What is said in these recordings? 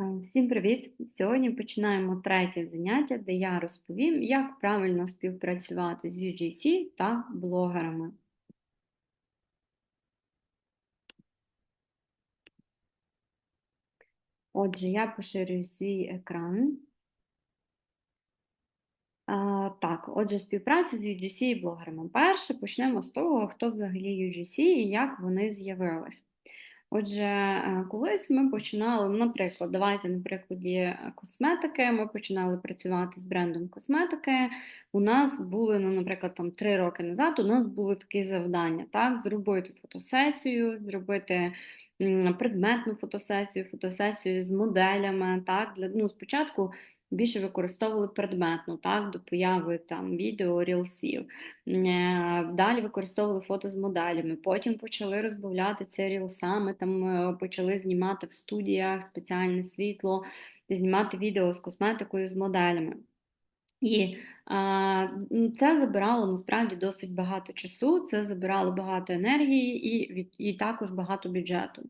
Е, Всім привіт! Сьогодні починаємо третє заняття, де я розповім, як правильно співпрацювати з UGC та блогерами. Отже, я поширюю свій екран. А, Так, отже, співпраця з UGC і блогерами. Перше, почнемо з того, хто взагалі UGC і як вони з'явились. Отже, е, колись ми починали, наприклад, давайте на прикладі е, косметики, ми починали працювати з брендом косметики. У нас були, ну, наприклад, там три роки назад, у нас були такі завдання: так, зробити фотосесію, зробити предметну фотосесію, фотосесію з моделями. так, для, ну, Спочатку більше використовували предметну, так, до появи там відео, рілсів. Е, далі використовували фото з моделями. Потім почали розбавляти це рілсами, там е, почали знімати в студіях спеціальне світло, знімати відео з косметикою з моделями. І а, це забирало насправді досить багато часу, це забирало багато енергії і, і також багато бюджету.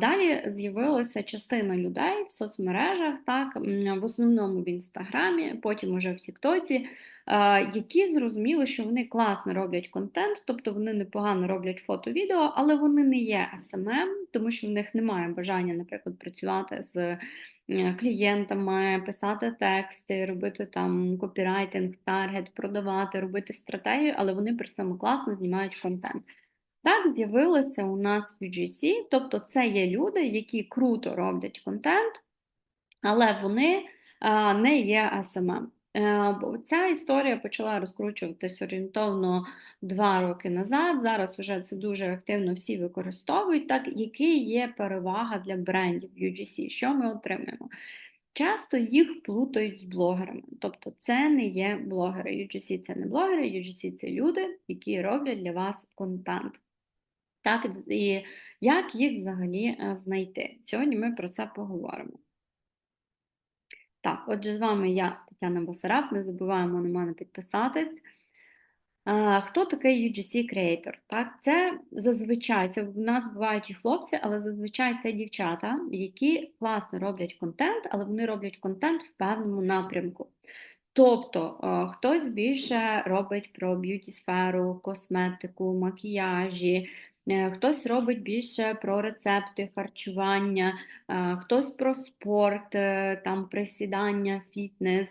Далі з'явилася частина людей в соцмережах, так, в основному в Інстаграмі, потім уже в Тіктоці, які зрозуміли, що вони класно роблять контент, тобто вони непогано роблять фото-відео, але вони не є СММ, тому що в них немає бажання, наприклад, працювати з клієнтами, писати тексти, робити там копірайтинг, таргет, продавати, робити стратегію, але вони при цьому класно знімають контент. Так, з'явилося у нас UGC, тобто це є люди, які круто роблять контент, але вони не є SMM. Е, ця історія почала розкручуватись орієнтовно два роки назад. Зараз вже це дуже активно всі використовують. Так, який є перевага для брендів UGC? Що ми отримаємо? Часто їх плутають з блогерами. Тобто це не є блогери. UGC це не блогери, UGC це люди, які роблять для вас контент. Так, і як їх взагалі е, знайти? Сьогодні ми про це поговоримо. Так, отже, з вами я, Тетяна Басараб, не забуваємо на мене підписатись. Хто такий UGC Creator? Так, Це зазвичай це в нас бувають і хлопці, але зазвичай це дівчата, які класно роблять контент, але вони роблять контент в певному напрямку. Тобто хтось більше робить про б'юті сферу, косметику, макіяжі, Е, хтось робить більше про рецепти харчування, е, хтось про спорт, е, там присідання, фітнес,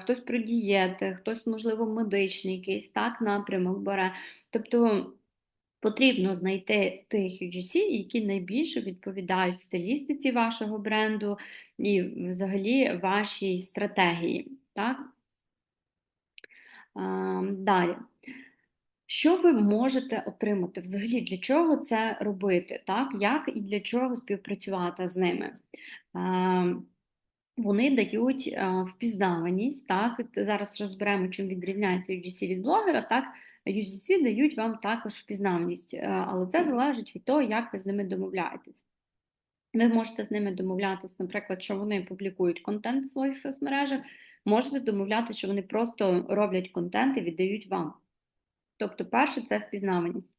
хтось про дієти, хтось, можливо, медичний якийсь так напрямок бере. Тобто потрібно знайти тих UGC, які найбільше відповідають стилістиці вашого бренду і взагалі вашій стратегії. Так? Далі. Що ви можете отримати? Взагалі, для чого це робити? Так? Як і для чого співпрацювати з ними? Вони дають впізнаваність, так, зараз розберемо, чим відрізняється UGC від блогера, так, UGC дають вам також впізнаваність, але це залежить від того, як ви з ними домовляєтесь. Ви можете з ними домовлятися, наприклад, що вони публікують контент в своїх соцмережах, можете домовлятися, що вони просто роблять контент і віддають вам. Тобто, перше це впізнаваність.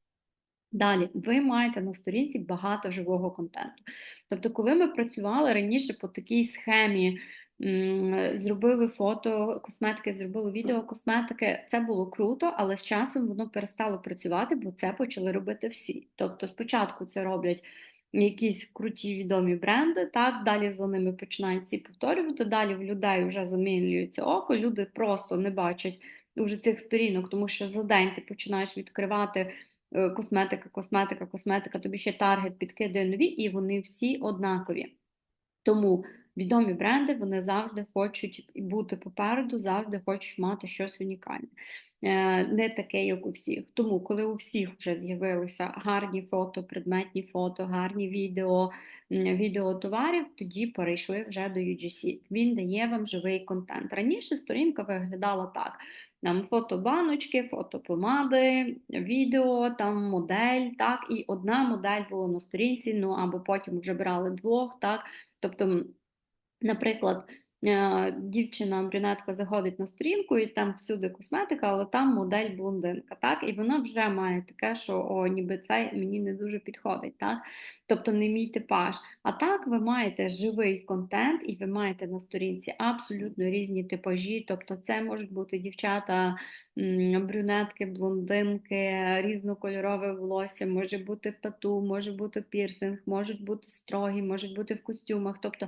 Далі, ви маєте на сторінці багато живого контенту. Тобто, коли ми працювали раніше по такій схемі, зробили фото косметики, зробили відео косметики, це було круто, але з часом воно перестало працювати, бо це почали робити всі. Тобто, спочатку це роблять якісь круті відомі бренди, так, далі за ними починають всі повторювати, далі в людей вже замінюється око, люди просто не бачать уже цих сторінок, тому що за день ти починаєш відкривати е, косметика, косметика, косметика, тобі ще таргет підкидає нові, і вони всі однакові. Тому відомі бренди вони завжди хочуть бути попереду, завжди хочуть мати щось унікальне. Е, не таке, як у всіх. Тому, коли у всіх вже з'явилися гарні фото, предметні фото, гарні відео, відео товарів, тоді перейшли вже до UGC. Він дає вам живий контент. Раніше сторінка виглядала так: там фото баночки, фото помади, відео, там модель, так, і одна модель була на сторінці, ну або потім вже брали двох, так. Тобто, наприклад, е, дівчина брюнетка заходить на сторінку, і там всюди косметика, але там модель блондинка. так? І вона вже має таке, що о, ніби це мені не дуже підходить. так? Тобто не мій типаж. А так ви маєте живий контент, і ви маєте на сторінці абсолютно різні типажі. Тобто, це можуть бути дівчата брюнетки, блондинки, різнокольорове волосся, може бути тату, може бути пірсинг, можуть бути строгі, можуть бути в костюмах. Тобто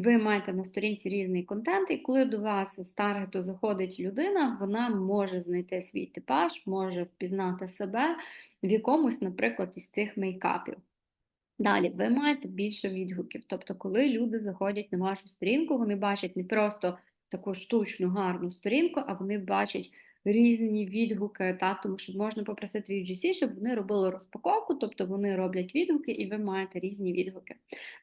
ви маєте на сторінці різний контент, і коли до вас з таргету заходить людина, вона може знайти свій типаж, може впізнати себе в якомусь, наприклад, із тих мейкапів. Далі, ви маєте більше відгуків. Тобто, коли люди заходять на вашу сторінку, вони бачать не просто таку штучну, гарну сторінку, а вони бачать різні відгуки, та, тому що можна попросити UGC, щоб вони робили розпаковку, тобто вони роблять відгуки, і ви маєте різні відгуки.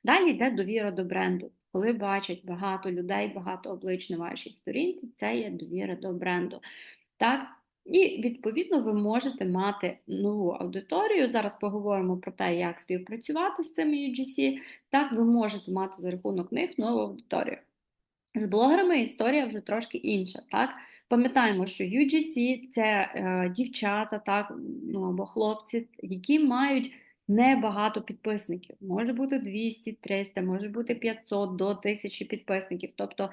Далі йде довіра до бренду. Коли бачать багато людей, багато облич на вашій сторінці, це є довіра до бренду. Так? І, відповідно, ви можете мати нову аудиторію. Зараз поговоримо про те, як співпрацювати з цими UGC. Так, ви можете мати за рахунок них нову аудиторію. З блогерами історія вже трошки інша. так? Пам'ятаємо, що UGC це е, дівчата, так, ну або хлопці, які мають небагато підписників. Може бути 200, 300, може бути 500 до 1000 підписників. Тобто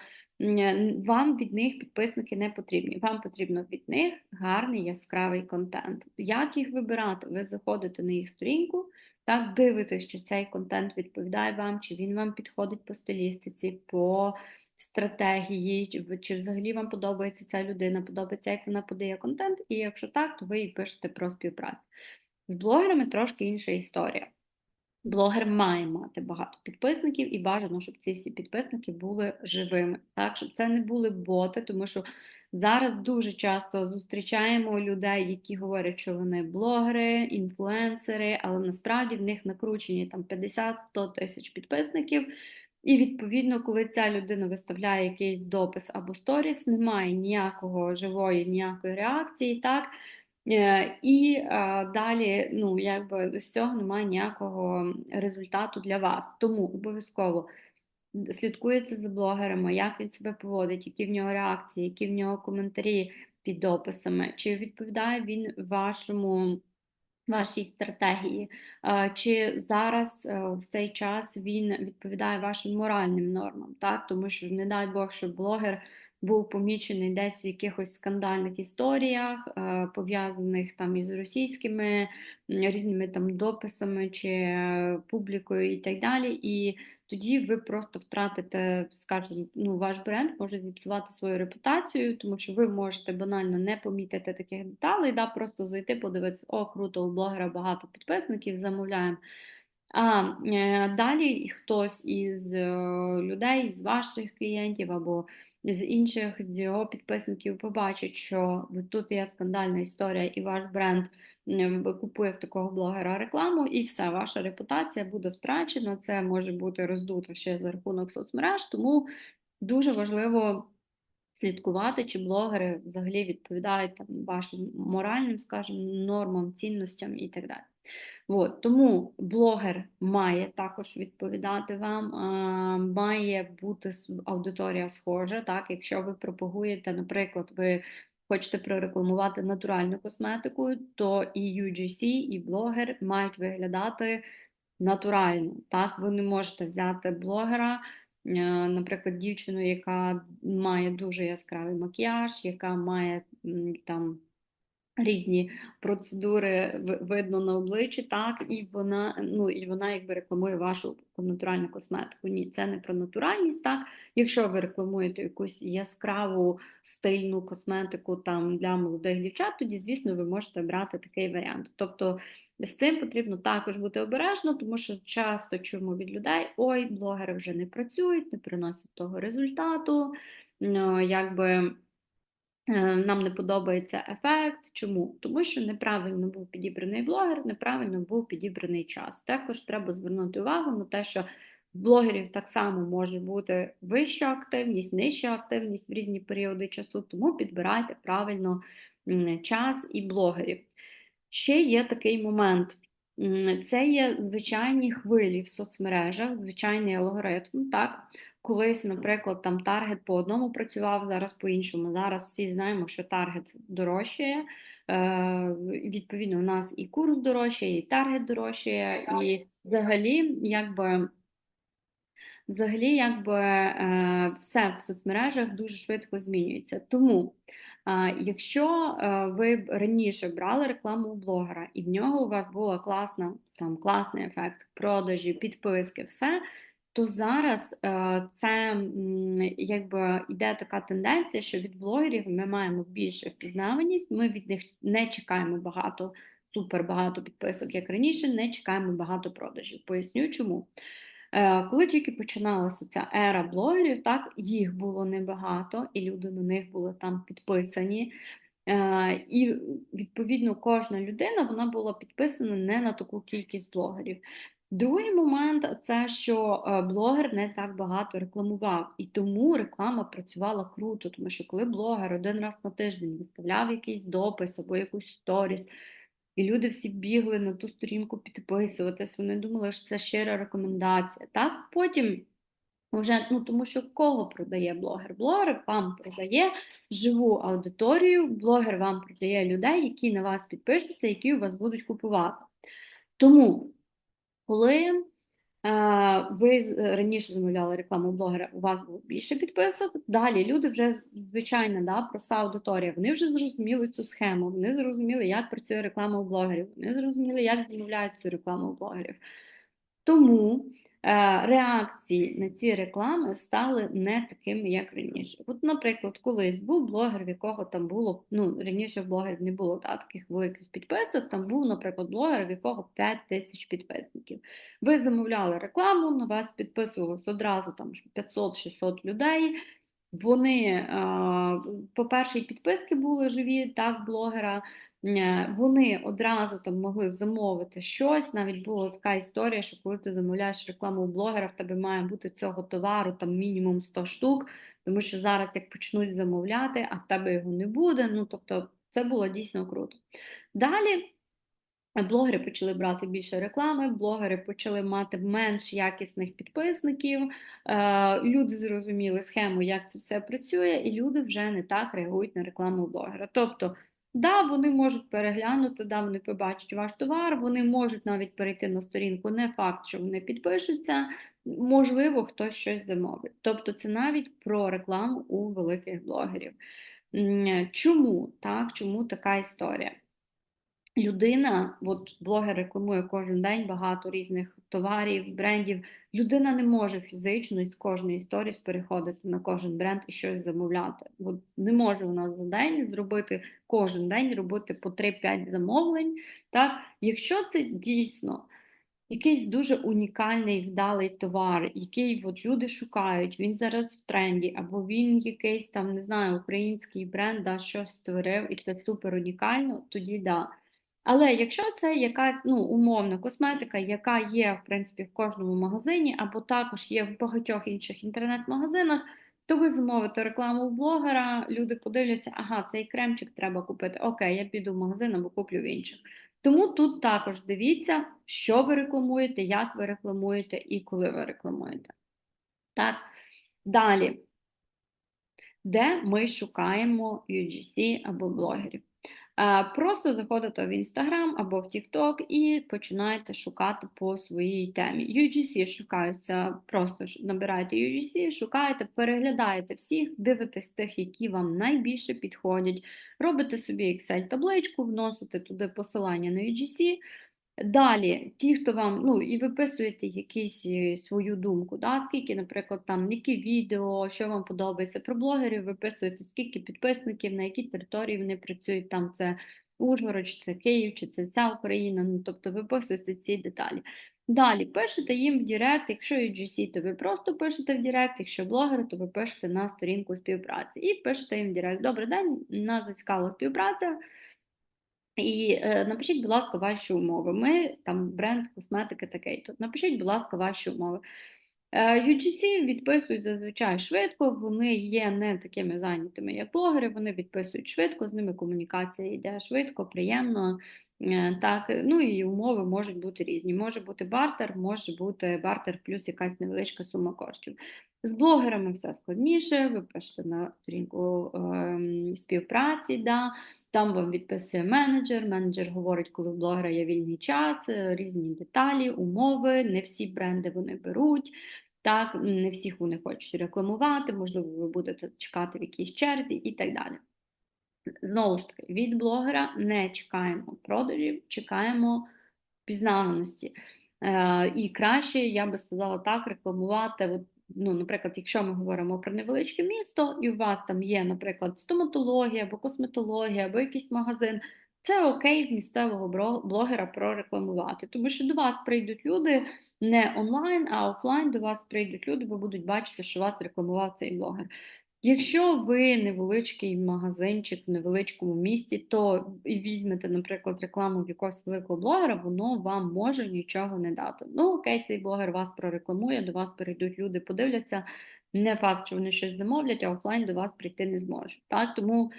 вам від них підписники не потрібні. Вам потрібно від них гарний яскравий контент. Як їх вибирати? Ви заходите на їх сторінку, так дивитесь, чи цей контент відповідає вам, чи він вам підходить по стилістиці, по стратегії, чи, взагалі вам подобається ця людина, подобається, як вона подає контент, і якщо так, то ви їй пишете про співпрацю. З блогерами трошки інша історія. Блогер має мати багато підписників, і бажано, щоб ці всі підписники були живими, так, щоб це не були боти, тому що зараз дуже часто зустрічаємо людей, які говорять, що вони блогери, інфлюенсери, але насправді в них накручені там 50-100 тисяч підписників. І, відповідно, коли ця людина виставляє якийсь допис або сторіс, немає ніякого живої, ніякої реакції, так? Е, і е, далі, ну, якби з цього немає ніякого результату для вас. Тому обов'язково слідкуєте за блогерами, як він себе поводить, які в нього реакції, які в нього коментарі під дописами, чи відповідає він вашому вашій стратегії, чи зараз е, в цей час він відповідає вашим моральним нормам, так? Тому що, не дай Бог, щоб блогер був помічений десь в якихось скандальних історіях, е, пов'язаних там із російськими різними там дописами чи е, публікою і так далі. І тоді ви просто втратите, скажімо, ну, ваш бренд може зіпсувати свою репутацію, тому що ви можете банально не помітити таких деталей, да, просто зайти, подивитися, о, круто, у блогера багато підписників, замовляємо. А е, далі хтось із е, людей, з ваших клієнтів або з інших з його підписників побачить, що тут є скандальна історія, і ваш бренд купує в такого блогера рекламу, і все, ваша репутація буде втрачена. Це може бути роздуто ще за рахунок соцмереж, тому дуже важливо. Слідкувати, чи блогери взагалі відповідають там, вашим моральним, скажімо, нормам, цінностям і так далі. От, Тому блогер має також відповідати вам, а, має бути аудиторія схожа. Так, Якщо ви пропагуєте, наприклад, ви хочете прорекламувати натуральну косметику, то і UGC, і блогер мають виглядати натурально. Так, Ви не можете взяти блогера. Е, наприклад, дівчину, яка має дуже яскравий макіяж, яка має там різні процедури видно на обличчі, так, і вона ну, і вона якби рекламує вашу натуральну косметику. Ні, це не про натуральність. так. Якщо ви рекламуєте якусь яскраву стильну косметику там для молодих дівчат, тоді, звісно, ви можете брати такий варіант. Тобто з цим потрібно також бути обережно, тому що часто чуємо від людей: ой, блогери вже не працюють, не приносять того результату. Ну, якби нам не подобається ефект. Чому? Тому що неправильно був підібраний блогер, неправильно був підібраний час. Також треба звернути увагу на те, що блогерів так само може бути вища активність, нижча активність в різні періоди часу, тому підбирайте правильно час і блогерів. Ще є такий момент. Це є звичайні хвилі в соцмережах, звичайний алгоритм. Так? Колись, наприклад, там таргет по одному працював, зараз по іншому. Зараз всі знаємо, що таргет дорожчає. Е, Відповідно, у нас і курс дорожчає, і таргет дорожчає, і взагалі, якби. Взагалі, якби е, все в соцмережах дуже швидко змінюється. Тому, е, якщо е, ви раніше брали рекламу у блогера, і в нього у вас була класна, там класний ефект продажі, підписки, все, то зараз це якби йде така тенденція, що від блогерів ми маємо більше впізнаваність, ми від них не чекаємо багато, супер багато підписок, як раніше, не чекаємо багато продажів. Поясню чому. Е, коли тільки починалася ця ера блогерів, так їх було небагато, і люди на них були там підписані. Е, і відповідно кожна людина вона була підписана не на таку кількість блогерів. Другий момент це що е, блогер не так багато рекламував, і тому реклама працювала круто, тому що коли блогер один раз на тиждень виставляв якийсь допис або якусь сторіс. І люди всі бігли на ту сторінку підписуватись, вони думали, що це щира рекомендація. Так, потім вже, ну тому що кого продає блогер? Блогер вам продає живу аудиторію, блогер вам продає людей, які на вас підпишуться, які у вас будуть купувати. Тому, коли ви раніше замовляли рекламу блогера, у вас було більше підписок. Далі люди вже звичайно, да, проста аудиторія. Вони вже зрозуміли цю схему, вони зрозуміли, як працює реклама у блогерів, вони зрозуміли, як замовляють цю рекламу у блогерів. Тому Е, реакції на ці реклами стали не такими, як раніше. От, наприклад, колись був блогер, в якого там було, ну, раніше блогерів не було та, таких великих підписок, там був, наприклад, блогер, в якого 5 тисяч підписників. Ви замовляли рекламу, на вас підписувалось одразу там 500-600 людей. Вони, е, по-перше, підписки були живі, так, блогера. Е, вони одразу там могли замовити щось. Навіть була така історія, що коли ти замовляєш рекламу у блогера, в тебе має бути цього товару там мінімум 100 штук, тому що зараз як почнуть замовляти, а в тебе його не буде. Ну тобто це було дійсно круто. Далі. Блогери почали брати більше реклами, блогери почали мати менш якісних підписників, е, люди зрозуміли схему, як це все працює, і люди вже не так реагують на рекламу блогера. Тобто Да, вони можуть переглянути, да, вони побачать ваш товар, вони можуть навіть перейти на сторінку, не факт, що вони підпишуться, можливо, хтось щось замовить. Тобто це навіть про рекламу у великих блогерів. Чому так? Чому така історія? Людина, от блогер рекламує кожен день багато різних товарів, брендів. Людина не може фізично з кожної сторіс переходити на кожен бренд і щось замовляти. От не може нас за день зробити кожен день робити по 3-5 замовлень. Так? Якщо це дійсно якийсь дуже унікальний вдалий товар, який от люди шукають, він зараз в тренді, або він якийсь там, не знаю, український бренд да, щось створив, і це супер унікально, тоді да. Але якщо це якась ну, умовна косметика, яка є в принципі в кожному магазині, або також є в багатьох інших інтернет-магазинах, то ви замовите рекламу у блогера, люди подивляться, ага, цей кремчик треба купити. Окей, я піду в магазин або куплю в інших. Тому тут також дивіться, що ви рекламуєте, як ви рекламуєте і коли ви рекламуєте. Так, далі, де ми шукаємо UGC або блогерів. Просто заходите в Instagram або в TikTok і починаєте шукати по своїй темі. UGC шукаються, просто набираєте UGC, шукаєте, переглядаєте всіх, дивитесь тих, які вам найбільше підходять. Робите собі Excel-табличку, вносите туди посилання на UGC. Далі, ті, хто вам, ну, і виписуєте якісь е, свою думку, да, скільки, наприклад, там, які відео, що вам подобається про блогерів, виписуєте, скільки підписників, на якій території вони працюють, там це Ужгород, чи це Київ, чи це вся Україна, ну, тобто виписуєте ці деталі. Далі пишете їм в Директ, якщо UGC, то ви просто пишете в Директ, якщо блогери, то ви пишете на сторінку співпраці. І пишете їм в Директ. Добрий день, нас зацікавила співпраця. І е, напишіть, будь ласка, ваші умови. Ми там бренд косметики такий. Тут напишіть, будь ласка, ваші умови. Е, UGC відписують зазвичай швидко, вони є не такими зайнятими, як блогери, вони відписують швидко, з ними комунікація йде швидко, приємно. Е, Так, ну і умови можуть бути різні. Може бути бартер, може бути бартер плюс якась невеличка сума коштів. З блогерами все складніше, ви пишете на сторінку е, співпраці, да, там вам відписує менеджер, менеджер говорить, коли у блогера є вільний час, е, різні деталі, умови, не всі бренди вони беруть. Так, не всіх вони хочуть рекламувати, можливо, ви будете чекати в якійсь черзі і так далі. Знову ж таки, від блогера не чекаємо продажів, чекаємо пізнаваності. Е, І краще, я би сказала так, рекламувати. Ну, Наприклад, якщо ми говоримо про невеличке місто, і у вас там є, наприклад, стоматологія або косметологія, або якийсь магазин, це окей в місцевого блогера прорекламувати, тому що до вас прийдуть люди не онлайн, а офлайн до вас прийдуть люди, бо будуть бачити, що вас рекламував цей блогер. Якщо ви невеличкий магазинчик в невеличкому місті, то і візьмете, наприклад, рекламу в якогось великого блогера, воно вам може нічого не дати. Ну, окей, цей блогер вас прорекламує, до вас перейдуть люди, подивляться. Не факт, що вони щось замовлять, а офлайн до вас прийти не зможуть. Так? Тому,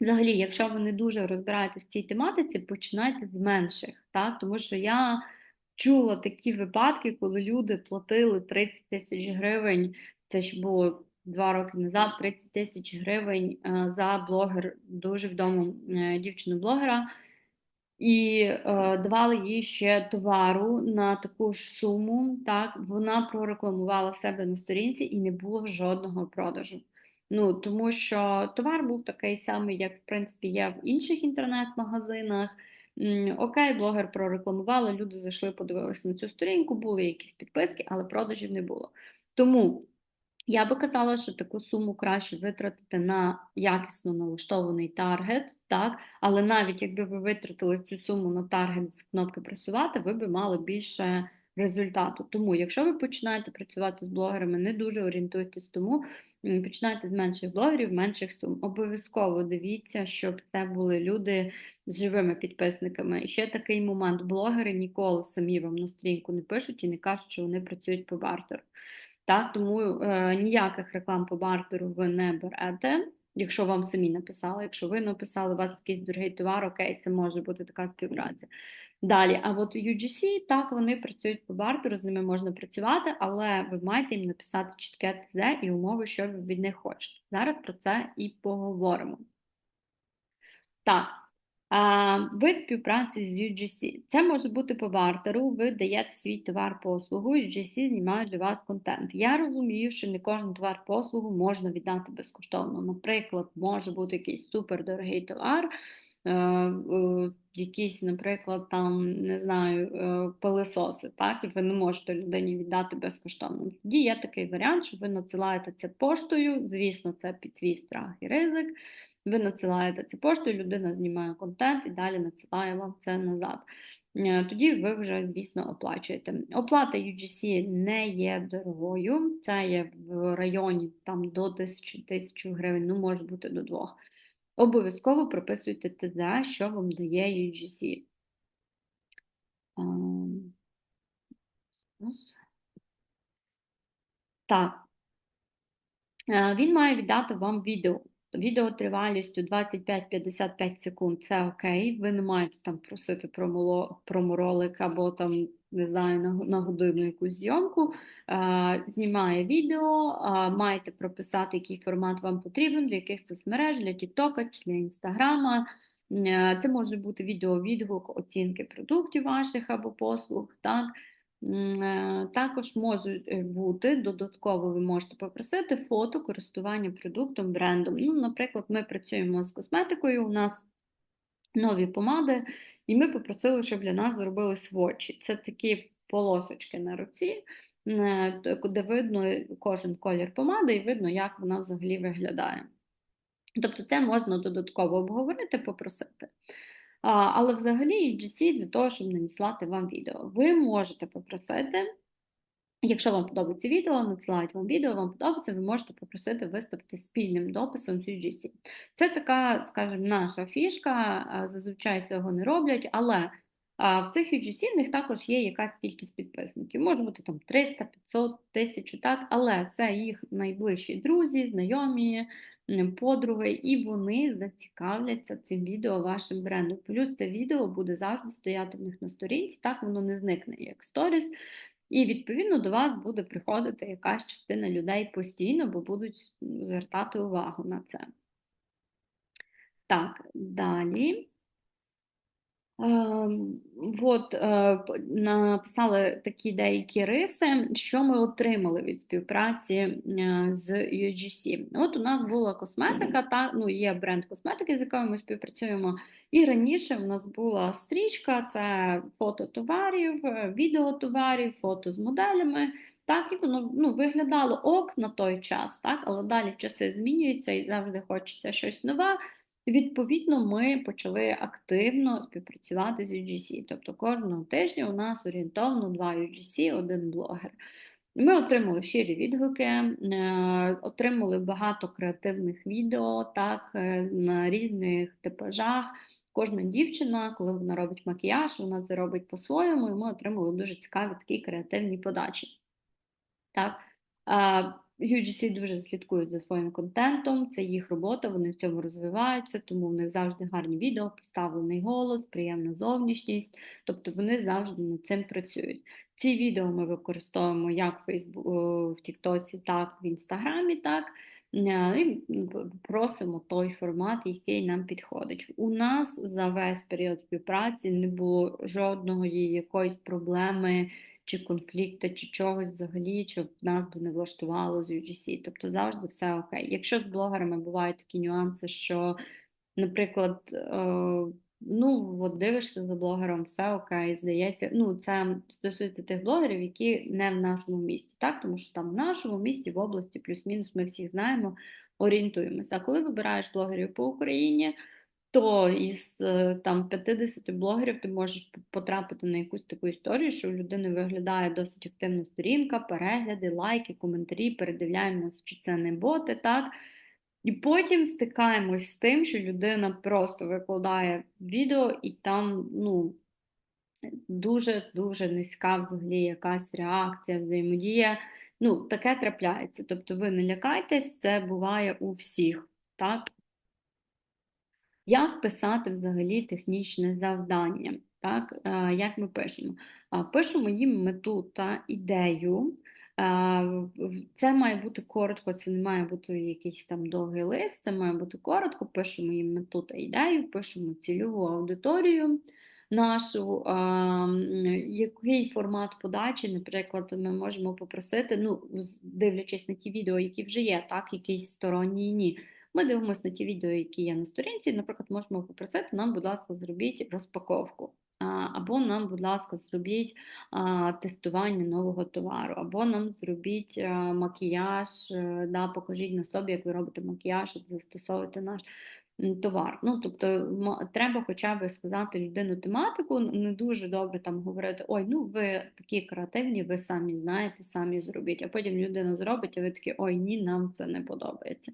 взагалі, якщо ви не дуже розбираєтесь в цій тематиці, починайте з менших. Так? Тому що я чула такі випадки, коли люди платили 30 тисяч гривень, це ж було два роки назад 30 тисяч гривень е, за блогер, дуже відому е, дівчину-блогера, і е, давали їй ще товару на таку ж суму. Так, Вона прорекламувала себе на сторінці і не було жодного продажу. Ну, Тому що товар був такий самий, як в принципі є в інших інтернет-магазинах. Окей, блогер прорекламувала, люди зайшли, подивилися на цю сторінку, були якісь підписки, але продажів не було. Тому я би казала, що таку суму краще витратити на якісно налаштований таргет, так? але навіть якби ви витратили цю суму на таргет з кнопки просувати, ви би мали більше результату. Тому, якщо ви починаєте працювати з блогерами, не дуже орієнтуйтесь, тому починайте з менших блогерів, менших сум. Обов'язково дивіться, щоб це були люди з живими підписниками. І ще такий момент: блогери ніколи самі вам на сторінку не пишуть і не кажуть, що вони працюють по бартеру. Так, Тому е, ніяких реклам по бартеру ви не берете, якщо вам самі написали. Якщо ви написали, у вас якийсь дорогий товар, окей, це може бути така співпраця. Далі, а от UGC, так, вони працюють по бартеру, з ними можна працювати, але ви маєте їм написати чітке ТЗ і умови, що ви від них хочете. Зараз про це і поговоримо. Так. Вид співпраці з UGC. Це може бути по бартеру, ви даєте свій товар-послугу, UGC знімає для вас контент. Я розумію, що не кожен товар-послугу можна віддати безкоштовно. Наприклад, може бути якийсь супердорогий товар, е, е, якісь, наприклад, там, не знаю, е, пилисоси, так, і ви не можете людині віддати безкоштовно. Тоді є такий варіант, що ви надсилаєте це поштою, звісно, це під свій страх і ризик. Ви надсилаєте це поштою, людина знімає контент і далі надсилає вам це назад. Е, тоді ви вже, звісно, оплачуєте. Оплата UGC не є дорогою, це є в районі там, до 1000 тисяч гривень, ну, може бути до двох. Обов'язково прописуйте ТЗ, що вам дає UGC. Ем, так. Е, він має віддати вам відео. Відео тривалістю 25-55 секунд це окей. Ви не маєте там просити про проморолик або там, не знаю, на, на годину якусь зйомку. А, знімає відео, а, маєте прописати, який формат вам потрібен, для яких соцмереж, для Тіктока чи для Інстаграма. Це може бути відео-відгук оцінки продуктів ваших або послуг. так. Е, також можуть е, бути додатково, ви можете попросити фото користування продуктом, брендом. Ну, Наприклад, ми працюємо з косметикою, у нас нові помади, і ми попросили, щоб для нас зробили свочі. Це такі полосочки на руці, е, де видно кожен колір помади, і видно, як вона взагалі виглядає. Тобто, це можна додатково обговорити, попросити. Але взагалі UGC для того, щоб надіслати вам відео. Ви можете попросити, якщо вам подобається відео, надсилають вам відео, вам подобається, ви можете попросити виставити спільним дописом з UGC. Це така, скажімо, наша фішка, зазвичай цього не роблять, але в цих UGC в них також є якась кількість підписників. Може бути там 300, 500, 1000, так, але це їх найближчі друзі, знайомі, подруги, і вони зацікавляться цим відео вашим брендом. Плюс це відео буде завжди стояти в них на сторінці, так воно не зникне як сторіс. І, відповідно, до вас буде приходити якась частина людей постійно, бо будуть звертати увагу на це. Так, далі. Ем, от е, написали такі деякі риси, що ми отримали від співпраці е, з UGC. От у нас була косметика, та ну є бренд косметики, з якою ми співпрацюємо. І раніше в нас була стрічка: це фото товарів, відео товарів, фото з моделями. Так, і воно ну, виглядало ок на той час, так, але далі часи змінюються і завжди хочеться щось нове. Відповідно, ми почали активно співпрацювати з UGC. Тобто кожного тижня у нас орієнтовно два UGC, один блогер. Ми отримали щирі відгуки, е, отримали багато креативних відео так, е, на різних типажах. Кожна дівчина, коли вона робить макіяж, вона це робить по-своєму, і ми отримали дуже цікаві такі креативні подачі. Так. UGC дуже слідкують за своїм контентом, це їх робота, вони в цьому розвиваються, тому в них завжди гарні відео, поставлений голос, приємна зовнішність, тобто вони завжди над цим працюють. Ці відео ми використовуємо як в Facebook, в Тіктоці, так в Інстаграмі, так. І просимо той формат, який нам підходить. У нас за весь період співпраці не було жодного якоїсь проблеми чи конфлікти, чи чогось взагалі, що нас би не влаштувало з UGC. Тобто завжди все окей. Якщо з блогерами бувають такі нюанси, що, наприклад, е, ну, от дивишся за блогером, все окей, здається, ну, це стосується тих блогерів, які не в нашому місті, так? Тому що там в нашому місті, в області, плюс-мінус, ми всіх знаємо, орієнтуємося. А коли вибираєш блогерів по Україні, то із е, там 50 блогерів ти можеш потрапити на якусь таку історію, що у людини виглядає досить активна сторінка, перегляди, лайки, коментарі, передивляємося, чи це не боти, так? І потім стикаємось з тим, що людина просто викладає відео, і там, ну, дуже-дуже низька взагалі якась реакція, взаємодія. Ну, таке трапляється. Тобто ви не лякайтесь, це буває у всіх. так? Як писати взагалі технічне завдання? Так, е, Як ми пишемо? Пишемо їм мету та ідею. Це має бути коротко, це не має бути якийсь там довгий лист, це має бути коротко, пишемо їм мету та ідею, пишемо цільову аудиторію нашу, який формат подачі, наприклад, ми можемо попросити, ну, дивлячись на ті відео, які вже є, так, якийсь сторонній ні. Ми дивимося на ті відео, які є на сторінці. Наприклад, можемо попросити нам, будь ласка, зробіть розпаковку. Або нам, будь ласка, зробіть тестування нового товару, або нам зробіть макіяж, е, да, покажіть на собі, як ви робите макіяж, як наш товар. Ну, Тобто треба хоча б сказати людину тематику, не дуже добре там говорити, ой, ну ви такі креативні, ви самі знаєте, самі зробіть. А потім людина зробить, а ви такі, ой, ні, нам це не подобається.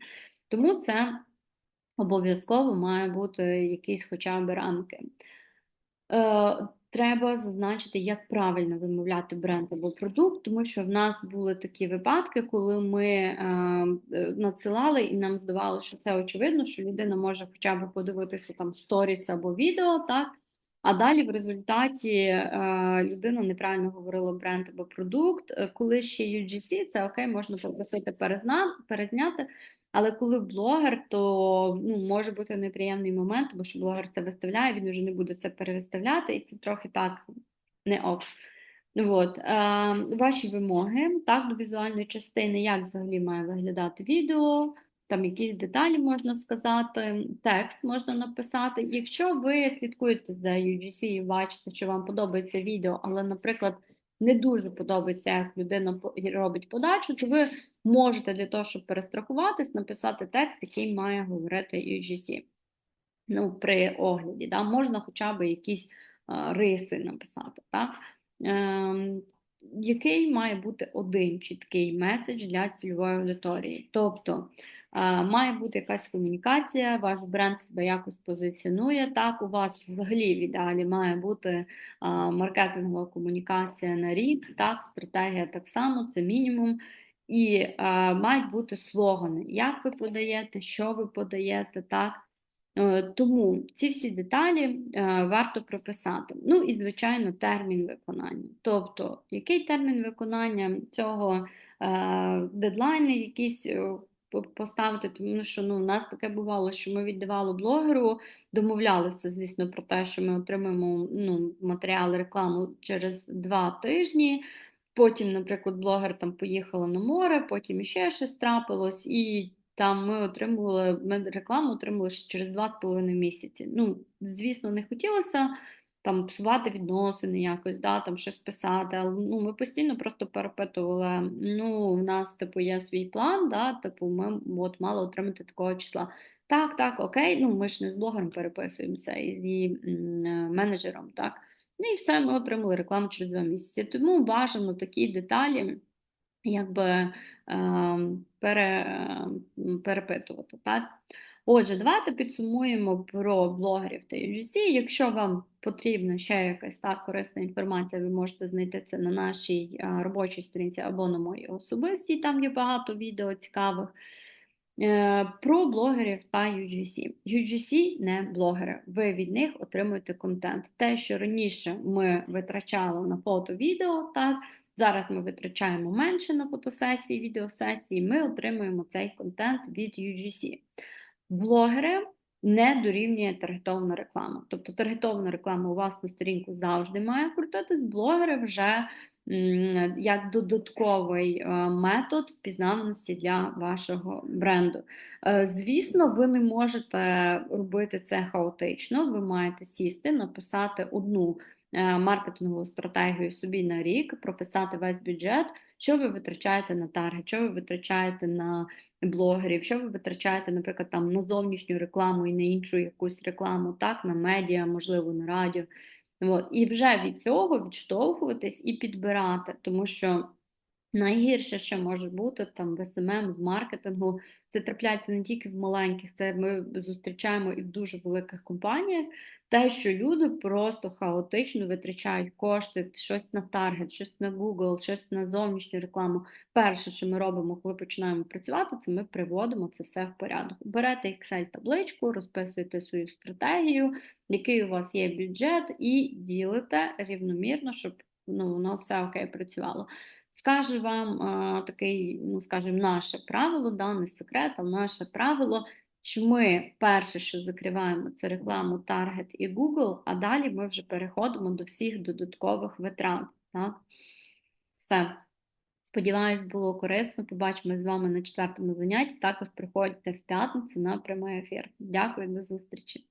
Тому це обов'язково має бути якісь хоча б рамки. Е, треба зазначити, як правильно вимовляти бренд або продукт, тому що в нас були такі випадки, коли ми е, надсилали і нам здавалося, що це очевидно, що людина може хоча б подивитися там сторіс або відео, так? А далі в результаті е, людина неправильно говорила бренд або продукт. Е, коли ще UGC, це окей, можна попросити перезна, перезняти. Але коли блогер, то ну, може бути неприємний момент, тому що блогер це виставляє, він вже не буде це перевиставляти, і це трохи так не ок. От. Е, Ваші вимоги так, до візуальної частини, як взагалі має виглядати відео, там якісь деталі можна сказати, текст можна написати. Якщо ви слідкуєте за UGC і бачите, що вам подобається відео, але, наприклад, не дуже подобається, як людина робить подачу, то ви можете для того, щоб перестрахуватись, написати текст, який має говорити UGC. Ну, при огляді, да? можна хоча б якісь а, риси написати. Так? Ем, який має бути один чіткий меседж для цільової аудиторії? Тобто Має бути якась комунікація, ваш бренд себе якось позиціонує. Так, у вас взагалі в ідеалі має бути маркетингова комунікація на рік, так, стратегія так само, це мінімум. і мають бути слогани, як ви подаєте, що ви подаєте, так. Е, тому ці всі деталі е, варто прописати. Ну і, звичайно, термін виконання. Тобто, який термін виконання цього е, дедлайни якісь поставити, тому що ну, у нас таке бувало, що ми віддавали блогеру, домовлялися, звісно, про те, що ми отримаємо ну, матеріали рекламу через два тижні. Потім, наприклад, блогер там поїхала на море, потім ще щось трапилось, і там ми отримували ми рекламу через 2,5 місяці. Ну, звісно, не хотілося там псувати відносини, якось, да, там щось писати. Але ну, ми постійно просто перепитували. Ну, в нас типу є свій план, да, типу, ми от мали отримати такого числа. Так, так, окей, ну ми ж не з блогером переписуємося і з її менеджером, так. Ну і все, ми отримали рекламу через два місяці. Тому бажано такі деталі якби ем, пере, ем, перепитувати. Так? Отже, давайте підсумуємо про блогерів та UGC. Якщо вам потрібна ще якась так корисна інформація, ви можете знайти це на нашій робочій сторінці або на моїй особистій, там є багато відео цікавих. Е, про блогерів та UGC. UGC не блогери. Ви від них отримуєте контент. Те, що раніше ми витрачали на фото, відео, так зараз ми витрачаємо менше на фотосесії, відеосесії, ми отримуємо цей контент від UGC. Блогери не дорівнює таргетована реклама. Тобто таргетована реклама у вас на сторінку завжди має крутитись, блогери вже як додатковий е, метод впізнаваності для вашого бренду. Е, звісно, ви не можете робити це хаотично, ви маєте сісти, написати одну маркетингову стратегію собі на рік, прописати весь бюджет, що ви витрачаєте на таргет, що ви витрачаєте на блогерів, що ви витрачаєте, наприклад, там на зовнішню рекламу і на іншу якусь рекламу, так, на медіа, можливо, на радіо. От. І вже від цього відштовхуватись і підбирати, тому що найгірше, що може бути там в СММ, в маркетингу, це трапляється не тільки в маленьких, це ми зустрічаємо і в дуже великих компаніях. Те, що люди просто хаотично витрачають кошти, щось на таргет, щось на Google, щось на зовнішню рекламу. Перше, що ми робимо, коли починаємо працювати, це ми приводимо це все в порядок. Берете Excel-табличку, розписуєте свою стратегію, який у вас є бюджет, і ділите рівномірно, щоб ну, воно все окей працювало. Скажу вам а, такий, ну скажімо, наше правило, да, не секрет, а наше правило що ми перше, що закриваємо, це рекламу Target і Google, а далі ми вже переходимо до всіх додаткових витрат. Так? Все. Сподіваюсь, було корисно. Побачимо з вами на четвертому занятті. Також приходьте в п'ятницю на прямий ефір. Дякую, до зустрічі!